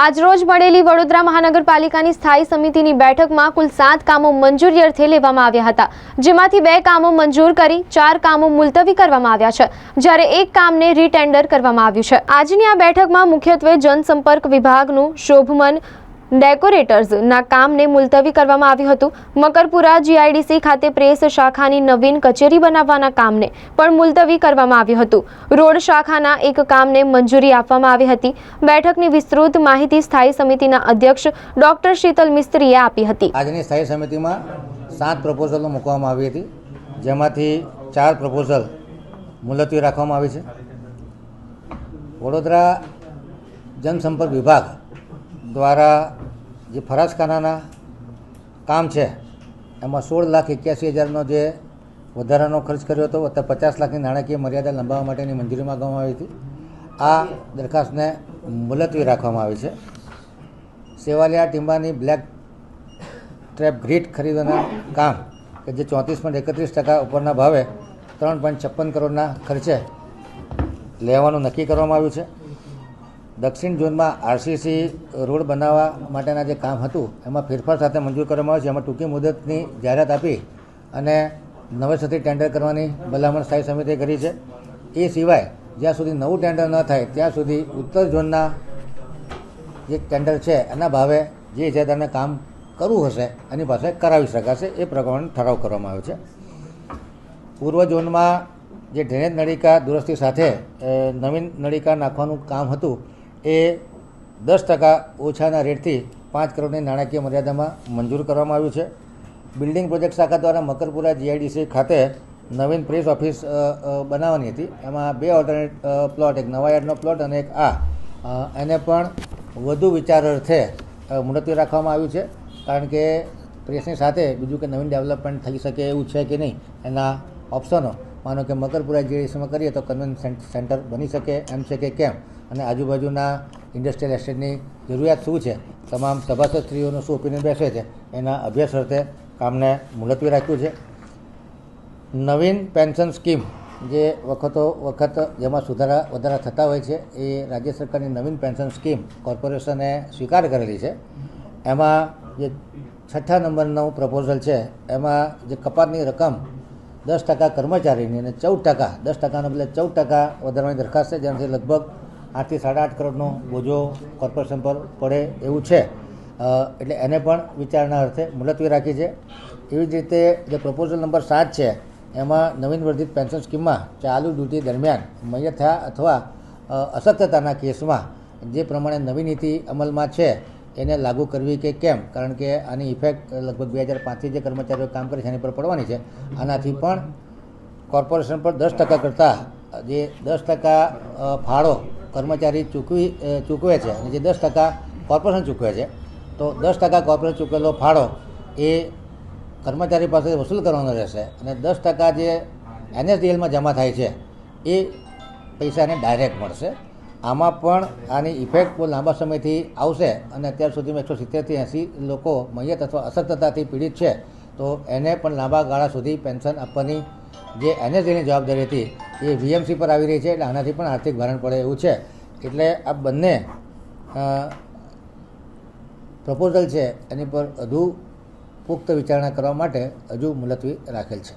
આજરોજ મળેલી વડોદરા મહાનગરપાલિકાની સ્થાયી સમિતિની બેઠકમાં કુલ સાત કામો મંજૂરી અર્થે લેવામાં આવ્યા હતા. જેમાંથી બે કામો મંજૂર કરી, ચાર કામો મુલતવી કરવામાં આવ્યા છે. જ્યારે એક કામને રીટેન્ડર કરવામાં આવ્યું છે. આજની આ બેઠકમાં મુખ્યત્વે જનસંપર્ક વિભાગનું શોભમન ડેકોરેટર્સના કામને મુલતવી કરવામાં આવ્યું હતું. મકરપુરા જીઆઈડીસી ખાતે પ્રેસ શાખાની નવીન કચેરી બનાવવાના કામને પણ મુલતવી કરવામાં આવ્યું હતું. રોડ શાખાના એક કામને મંજૂરી આપવામાં આવી હતી. બેઠકની વિસ્તૃત માહિતી સ્થાયી સમિતિના અધ્યક્ષ ડોક્ટર શીતલ મિસ્ત્રીએ આપી હતી. આજની સ્થાયી સમિતિમાં સાત પ્રપોઝલો મૂકવામાં આવી હતી. જેમાંથી ચાર પ્રપોઝલ મુલતવી રાખવામાં આવી છે. વડોદરા જનસંપર્ક વિભાગ દ્વારા જે ફરાજખાનાના કામ છે, એમાં સોળ લાખ એક્યાસી હજારનો જે વધારાનો ખર્ચ કર્યો હતો, વત્તા પચાસ લાખની નાણાકીય મર્યાદા લંબાવવા માટેની મંજૂરી માગવામાં આવી હતી. આ દરખાસ્તને મુલતવી રાખવામાં આવી છે. સેવાલિયા ટીમ્બાની બ્લેક ટ્રેપ ગ્રીટ ખરીદવાના કામ, કે જે ચોત્રીસ પોઈન્ટ એકત્રીસ ટકા ઉપરના ભાવે ત્રણ પોઈન્ટ છપ્પન કરોડના ખર્ચે લેવાનું નક્કી કરવામાં આવ્યું છે. દક્ષિણ ઝોનમાં આરસીસી રોડ બનાવવા માટેના જે કામ હતું, એમાં ફેરફાર સાથે મંજૂર કરવામાં આવે છે. એમાં ટૂંકી મુદતની જાહેરાત આપી અને નવેસરથી ટેન્ડર કરવાની ભલામણ સ્થાયી સમિતિએ કરી છે. એ સિવાય, જ્યાં સુધી નવું ટેન્ડર ન થાય, ત્યાં સુધી ઉત્તર ઝોનના જે ટેન્ડર છે, એના ભાવે જે ઇજાદારને કામ કરવું હશે, એની પાસે કરાવી શકાશે એ પ્રમાણે ઠરાવ કરવામાં આવ્યો છે. પૂર્વ ઝોનમાં જે ડ્રેનેજ નળિકા દુરસ્તી સાથે નવીન નળિકા નાખવાનું કામ હતું એ દસ ટકા ઓછાના રેટથી પાંચ કરોડની નાણાકીય મર્યાદામાં મંજૂર કરવામાં આવ્યું છે. બિલ્ડિંગ પ્રોજેક્ટ શાખા દ્વારા મકરપુરા જીઆઈડીસી ખાતે નવીન પ્રેસ ઓફિસ બનાવવાની હતી. એમાં બે ઓલ્ટરનેટ પ્લોટ એક નવા યાર્ડનો પ્લોટ અને એક આ. એને પણ વધુ વિચાર અર્થે મુલતવી રાખવામાં આવ્યું છે. કારણ કે પ્રેસની સાથે બીજું કે નવીન ડેવલપમેન્ટ થઈ શકે એવું છે કે નહીં, એના ઓપ્શનો માનો કે મકરપુરા જીઆઈડીસીમાં કરીએ તો કન્વેન્સ સેન્ટર બની શકે, એમ છે કે કેમ? અને આજુબાજુના ઇન્ડસ્ટ્રીયલ એસ્ટેટની જરૂરિયાત શું છે? તમામ સભાસદ સ્ત્રીઓનું શું ઓપિનિયન બેસે છે? એના અભ્યાસ અર્થે કામને મુલતવી રાખ્યું છે. નવીન પેન્શન સ્કીમ જે વખતો વખત જેમાં સુધારા વધારા થતા હોય છે, એ રાજ્ય સરકારની નવીન પેન્શન સ્કીમ કોર્પોરેશને સ્વીકાર કરેલી છે. એમાં જે છઠ્ઠા નંબરનું પ્રપોઝલ છે, એમાં જે કપાતની રકમ દસ ટકા કર્મચારીની અને ચૌદ ટકા, દસ ટકાના બદલે ચૌદ ટકા વધારવાની દરખાસ્ત છે, જેનાથી લગભગ આઠથી સાડા આઠ કરોડનો બોજો કોર્પોરેશન પર પડે એવું છે. એટલે એને પણ વિચારણા અર્થે મુલતવી રાખી છે. એવી જ રીતે જે પ્રપોઝલ નંબર સાત છે, એમાં નવીન વર્ધિત પેન્શન સ્કીમમાં ચાલુ ડ્યુટી દરમિયાન મૈયત થયા અથવા અશક્તતાના કેસમાં જે પ્રમાણે નવી નીતિ અમલમાં છે, એને લાગુ કરવી કે કેમ? કારણ કે આની ઇફેક્ટ લગભગ બે હજાર પાંચથી જે કર્મચારીઓ કામ કરે છે, એની પર પડવાની છે. આનાથી પણ કોર્પોરેશન પર દસ ટકા કરતાં જે દસ ટકા ફાળો કર્મચારી ચૂકવી ચૂકવે છે અને જે દસ ટકા કોર્પોરેશન ચૂકવે છે, તો દસ ટકા કોર્પોરેશન ચૂકવેલો ફાળો એ કર્મચારી પાસે વસૂલ કરવાનો રહેશે અને દસ ટકા જે એનએસડીએલમાં જમા થાય છે, એ પૈસાને ડાયરેક્ટ મળશે. આમાં પણ આની ઇફેક્ટ બહુ લાંબા સમયથી આવશે અને અત્યાર સુધીમાં એકસો સિત્તેરથી એંસી લોકો મૈયત અથવા અસતતાથી પીડિત છે, તો એને પણ લાંબા ગાળા સુધી પેન્શન આપવાની જે એનએસડીની જવાબદારી હતી. એ વીએમસી પર આવી રહી છે એટલે આનાથી પણ આર્થિક ભારણ પડે એવું છે. એટલે આ બંને પ્રપોઝલ છે એની પર વધુ પુખ્ત વિચારણા કરવા માટે હજુ મુલતવી રાખેલ છે.